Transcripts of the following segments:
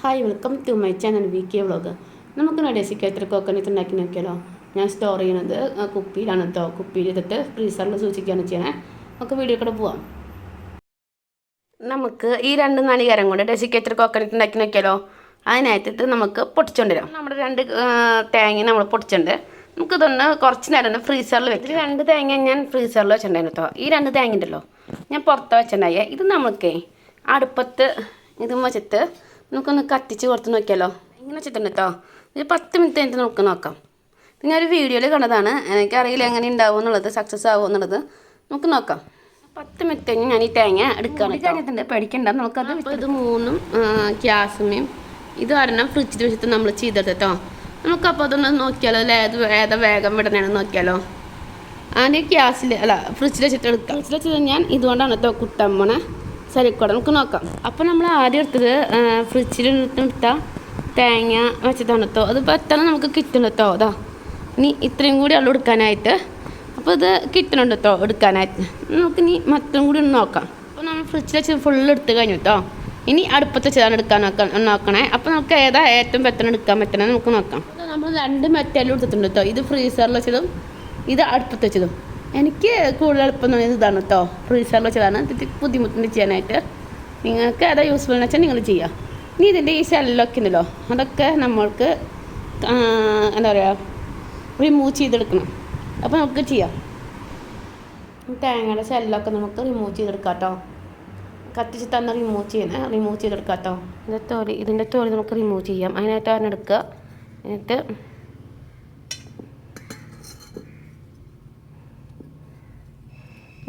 Hi welcome to my channel V K vlog നമുക്ക് നടേസിക്ക് എത്ര കോക്കനറ്റ് ഉണ്ടാക്കി നോക്കിയാലോ? ഞാൻ സ്റ്റോർ ചെയ്യുന്നത് കുപ്പിയിലാണ് കേട്ടോ കുപ്പിയിൽ ഇട്ടിട്ട് ഫ്രീസറിൽ സൂക്ഷിക്കുകയാണ് ചെയ്യണേ. നമുക്ക് വീഡിയോ കൂടെ പോവാം. നമുക്ക് ഈ രണ്ട് നാളികേരം കൊണ്ട് ഡെസിക്ക് എത്ര കോക്കനറ്റ് ഉണ്ടാക്കി നോക്കിയാലോ? അതിനകത്തിട്ട് നമുക്ക് പൊട്ടിച്ചുകൊണ്ടിരാം നമ്മുടെ രണ്ട് തേങ്ങ നമ്മൾ പൊട്ടിച്ചിട്ടുണ്ട് നമുക്കിതൊന്ന് കുറച്ച് നേരം ഒന്ന് ഫ്രീസറിൽ വെക്കും. രണ്ട് തേങ്ങ ഞാൻ ഫ്രീസറിൽ വെച്ചിട്ടുണ്ടായിരുന്നു കേട്ടോ ഈ രണ്ട് തേങ്ങ ഉണ്ടല്ലോ ഞാൻ പുറത്ത് വെച്ചിട്ടുണ്ടായേ ഇത് നമുക്കേ അടുപ്പത്ത് ഇതും വെച്ചിട്ട് നമുക്കൊന്ന് കത്തിച്ച് കൊടുത്ത് നോക്കിയാലോ? ഇങ്ങനെ വെച്ചിട്ടുണ്ട് കേട്ടോ ഒരു പത്ത് മിനിറ്റ് കഴിഞ്ഞിട്ട് നമുക്ക് നോക്കാം. ഞാനൊരു വീഡിയോയിൽ കണ്ടതാണ്. എനിക്കറിയില്ല എങ്ങനെ ഉണ്ടാവും എന്നുള്ളത് സക്സസ് ആവും എന്നുള്ളത്. നമുക്ക് നോക്കാം. പത്ത് മിനിറ്റ് കഴിഞ്ഞ് ഞാൻ ഈ തേങ്ങ എടുക്കുകയാണ് കഴിഞ്ഞിട്ടുണ്ട്. പേടിക്കണ്ട നമുക്കത് ഇത് മൂന്നും ഗ്യാസുമേയും ഇത് ഒരെണ്ണം ഫ്രിഡ്ജിൽ വെച്ചിട്ട് നമ്മൾ ചെയ്തത് കേട്ടോ നമുക്കപ്പോൾ അതൊന്ന് നോക്കിയാലോ അല്ലെ? അത് ഏതാ വേഗം വിടണേന്ന് നോക്കിയാലോ. ആ ഗ്യാസിൽ അല്ല ഫ്രിഡ്ജിൽ വെച്ചിട്ട് എടുക്കാം. ഫ്രിഡ്ജിൽ വെച്ചിട്ട് ഞാൻ ഇതുകൊണ്ടാണ് കേട്ടോ കുട്ടാൻ പോണേ സരിക്കോടെ നമുക്ക് നോക്കാം. അപ്പോൾ നമ്മൾ ആദ്യം എടുത്തത് ഫ്രിഡ്ജിൽ എടുത്ത തേങ്ങ വെച്ച കേട്ടോ അത് പെട്ടെന്ന് നമുക്ക് കിട്ടണം കേട്ടോ അതാ ഇനി ഇത്രയും കൂടി ഉള്ളു എടുക്കാനായിട്ട്. അപ്പോൾ ഇത് കിട്ടണുണ്ട് കേട്ടോ എടുക്കാനായിട്ട്? നമുക്ക് ഇനി മറ്റും കൂടി ഒന്ന് നോക്കാം. അപ്പോൾ നമ്മൾ ഫ്രിഡ്ജിൽ വെച്ച് ഫുള്ള് എടുത്ത് കഴിഞ്ഞു കേട്ടോ ഇനി അടുപ്പത്ത് വെച്ചതാണ് എടുക്കാൻ നോക്കാൻ നോക്കണേ. അപ്പോൾ നമുക്ക് ഏതാ ഏറ്റവും പെട്ടെന്ന് എടുക്കാൻ പറ്റണേ നമുക്ക് നോക്കാം. നമ്മൾ രണ്ട് മെറ്റലും എടുത്തിട്ടുണ്ട് കേട്ടോ ഇത് ഫ്രീസറിൽ വെച്ചതും ഇത് അടുപ്പത്ത് വെച്ചതും. എനിക്ക് കൂടുതൽ എളുപ്പം തോന്നിയത് ഇതാണ് കേട്ടോ ഫ്രീസറിൽ വെച്ചതാണ്. എന്നിട്ട് ബുദ്ധിമുട്ടുണ്ട് ചെയ്യാനായിട്ട്. നിങ്ങൾക്ക് അതാ യൂസ്ഫുൾ എന്ന് വെച്ചാൽ നിങ്ങൾ ചെയ്യാം. ഇനി ഇതിന്റെ ഈ സെല്ലൊക്കെ ഉണ്ടല്ലോ. അതൊക്കെ നമ്മൾക്ക് എന്താ പറയുക റിമൂവ് ചെയ്തെടുക്കണം. അപ്പോൾ നമുക്ക് ചെയ്യാം. തേങ്ങയുടെ സെല്ലൊക്കെ നമുക്ക് റിമൂവ് ചെയ്തെടുക്കാം കേട്ടോ കത്തിച്ച് തന്നെ റിമൂവ് ചെയ്യണേ റിമൂവ് ചെയ്തെടുക്കാം കേട്ടോ ഇതിന്റെ തോൽ ഇതിന്റെ തോൽ നമുക്ക് റിമൂവ് ചെയ്യാം. അതിനായിട്ട് എടുക്കുക. എന്നിട്ട്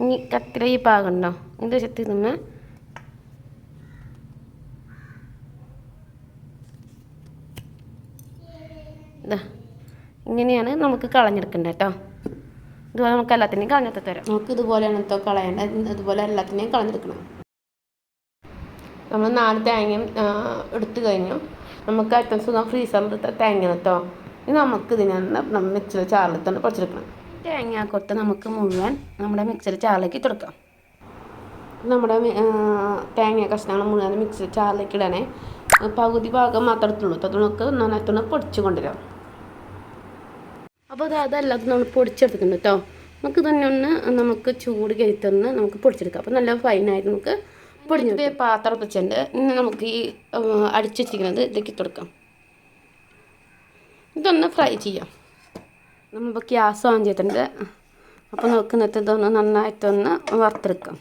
ഇനി കത്തിര ഈ പാകുണ്ടോ ഇത് നിന്ന് ഇതാ ഇങ്ങനെയാണ് നമുക്ക് കളഞ്ഞെടുക്കേണ്ടത് കേട്ടോ ഇതുപോലെ നമുക്ക് എല്ലാത്തിനെയും കളഞ്ഞെടുത്ത് തരാം. നമുക്ക് ഇതുപോലെയാണ് കേട്ടോ കളയേണ്ടത് ഇതുപോലെ എല്ലാത്തിനെയും കളഞ്ഞെടുക്കണം. നമ്മൾ നാല് തേങ്ങയും എടുത്തു കഴിഞ്ഞു. നമുക്ക് ഏറ്റവും സുഖം ഫ്രീസറിൽ തേങ്ങ കേട്ടോ ഇനി നമുക്ക് ഇതിനെ നമ്മൾ മിക്സിയിൽ ചാറിൽ തന്നെ പൊടിച്ചെടുക്കണം. തേങ്ങ കൊത്ത് നമുക്ക് മുഴുവൻ നമ്മുടെ മിക്സിയിൽ ചാറിലേക്ക് ഇട്ടെടുക്കാം. കൊടുക്കാം നമ്മുടെ തേങ്ങ കഷ്ണങ്ങൾ മുഴുവൻ മിക്സിയിൽ ചാറിലേക്ക് ഇടണേ. പകുതി ഭാഗം മാത്രമേ എടുത്തുള്ളൂ അത് നമുക്ക് നന്നായിട്ടൊന്ന് പൊടിച്ച് കൊണ്ടുവരാം. അപ്പോൾ അത് അതെല്ലാം നമ്മൾ പൊടിച്ചെടുത്തിട്ടുണ്ട് കേട്ടോ നമുക്ക് തന്നെ ഒന്ന് നമുക്ക് ചൂട് കയറ്റൊന്ന് നമുക്ക് പൊടിച്ചെടുക്കാം. അപ്പോൾ നല്ല ഫൈനായിട്ട് നമുക്ക് പൊടിഞ്ഞു പാത്രം വെച്ചിട്ടുണ്ട് ഇന്ന് നമുക്ക് ഈ ആ, ഇതൊക്കെ വെച്ചിരിക്കുന്നത് ഇതിലേക്ക് ഇട്ട് കൊടുക്കാം ഇതൊന്ന് ഫ്രൈ ചെയ്യാം. നമ്മളിപ്പോൾ ഗ്യാസ് ഓൺ ചെയ്തിട്ടുണ്ട്. അപ്പോൾ നമുക്ക് ഇന്നത്തെ ഇതൊന്ന് നന്നായിട്ടൊന്ന് വറുത്തെടുക്കാം.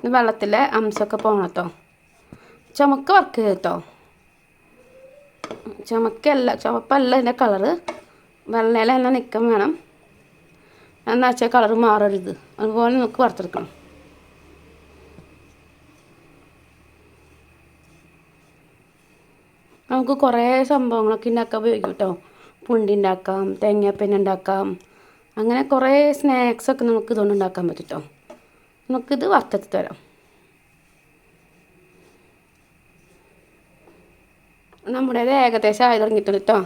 ഇത് വെള്ളത്തിലെ അംശമൊക്കെ പോകണട്ടോ ചുമക്ക് വർക്ക് കേട്ടോ. ചുമക്കല്ല ചുമപ്പല്ല ഇതിന്റെ കളറ് വെള്ളയിലെല്ലാം നിൽക്കാൻ വേണം. എന്നാ വെച്ചാൽ കളറ് മാറരുത്. അതുപോലെ നമുക്ക് വറുത്തെടുക്കണം നമുക്ക് കുറേ സംഭവങ്ങളൊക്കെ ഉണ്ടാക്കാൻ ഉപയോഗിക്കും കേട്ടോ. പുണ്ടി ഉണ്ടാക്കാം തേങ്ങാപ്പൻ ഉണ്ടാക്കാം അങ്ങനെ കുറേ സ്നാക്സൊക്കെ നമുക്ക് ഇതുകൊണ്ട് ഉണ്ടാക്കാൻ പറ്റും നമുക്കിത് വറുത്തെടുത്ത് തരാം. നമ്മുടേത് ഏകദേശം ആയി തുടങ്ങിയിട്ടുണ്ട് കേട്ടോ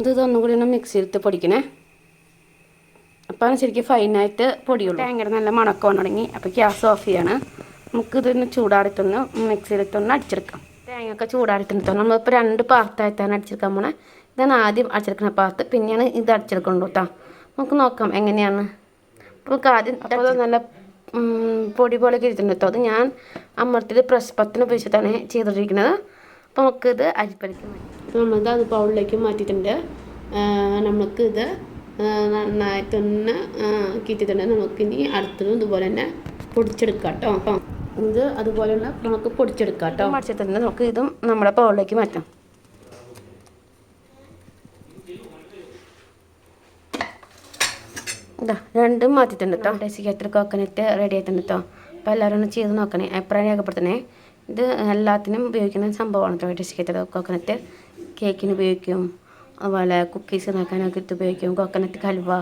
ഇത് ഇതൊന്നും കൂടി ഒന്ന് മിക്സിയിലിട്ട് പൊടിക്കണേ. അപ്പോൾ ശരിക്കും ഫൈനായിട്ട് പൊടിയുള്ളൂ. ഭയങ്കര നല്ല മണക്കം തുടങ്ങി. അപ്പോൾ ഗ്യാസ് ഓഫ് ചെയ്യാണ്. നമുക്ക് ഇതൊന്ന് ചൂടാറിയിട്ടൊന്ന് മിക്സിയിലിട്ടൊന്ന് അടിച്ചെടുക്കാം. തേങ്ങയൊക്കെ ചൂടാറിയിട്ടുണ്ട് നമ്മളിപ്പോൾ രണ്ട് പാർട്ടായിട്ടാണ് അടിച്ചെടുക്കാൻ പോണേ. ഇതാണ് ആദ്യം അടിച്ചെടുക്കുന്ന പാർട്ട് പിന്നെയാണ് ഇത് അടിച്ചെടുക്കുന്നത് കേട്ടോ. നമുക്ക് നോക്കാം എങ്ങനെയാണ്. അപ്പോൾ നമുക്ക് ആദ്യം അപ്പോൾ നല്ല പൊടി പോലെ ഇരിക്കുന്നുണ്ട് കേട്ടോ. അത് ഞാൻ അമ്മത്തിൽ പ്രസ് പത്തിന് ഉപയോഗിച്ചിട്ടാണ് ചെയ്തിട്ടിരിക്കുന്നത് അപ്പോൾ നമുക്കിത് അരിപ്പരയ്ക്ക് മാറ്റി. നമ്മളിത് അത് പൗളിലേക്ക് മാറ്റിയിട്ടുണ്ട്. നമുക്കിത് നന്നായിട്ടൊന്ന് കിട്ടിയിട്ടുണ്ട്. നമുക്കിനി അടുത്തതും ഇതുപോലെ തന്നെ പൊടിച്ചെടുക്കാം കേട്ടോ. അപ്പം ഇത് അതുപോലെ നമുക്ക് പൊടിച്ചെടുക്കാം കേട്ടോ. മടിച്ചിട്ടുണ്ട് നമുക്ക് ഇതും നമ്മുടെ പൗളിലേക്ക് മാറ്റാം. ഇതാ രണ്ടും മാറ്റിയിട്ടുണ്ട് കേട്ടോ ഡെസിക്കേറ്റർ കോക്കനറ്റ് റെഡി ആയിട്ടുണ്ട് കേട്ടോ അപ്പോൾ എല്ലാവരും ഒന്ന് ചെയ്ത് നോക്കണേ. എപ്പോഴാണ് രേഖപ്പെടുത്തണേ. ഇത് എല്ലാത്തിനും ഉപയോഗിക്കുന്ന സംഭവമാണ് കേട്ടോ ഡെസിക്കേറ്റർ കോക്കനറ്റ്. കേക്കിന് ഉപയോഗിക്കും. അതുപോലെ കുക്കീസ് ഉണ്ടാക്കാനൊക്കെ ഇത് ഉപയോഗിക്കും. കോക്കനറ്റ് ഹൽവ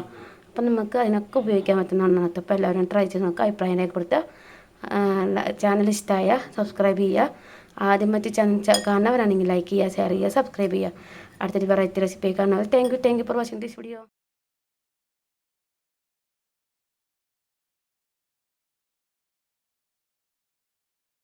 അപ്പം നമുക്ക് അതിനൊക്കെ ഉപയോഗിക്കാൻ പറ്റുന്ന ഒന്നാണ് അപ്പോൾ എല്ലാവരും ട്രൈ ചെയ്ത് നോക്കുക അഭിപ്രായം രേഖപ്പെടുത്തുക. ചാനൽ ഇഷ്ടമായ സബ്സ്ക്രൈബ് ചെയ്യുക ആദ്യം മറ്റ് ചാനൽ കാണുന്നവരാണെങ്കിൽ ലൈക്ക് ചെയ്യുക ഷെയർ ചെയ്യുക സബ്സ്ക്രൈബ് ചെയ്യുക അടുത്തൊരു വെറൈറ്റി റെസിപ്പി കാണുന്നവർ thank you thank you for watching this video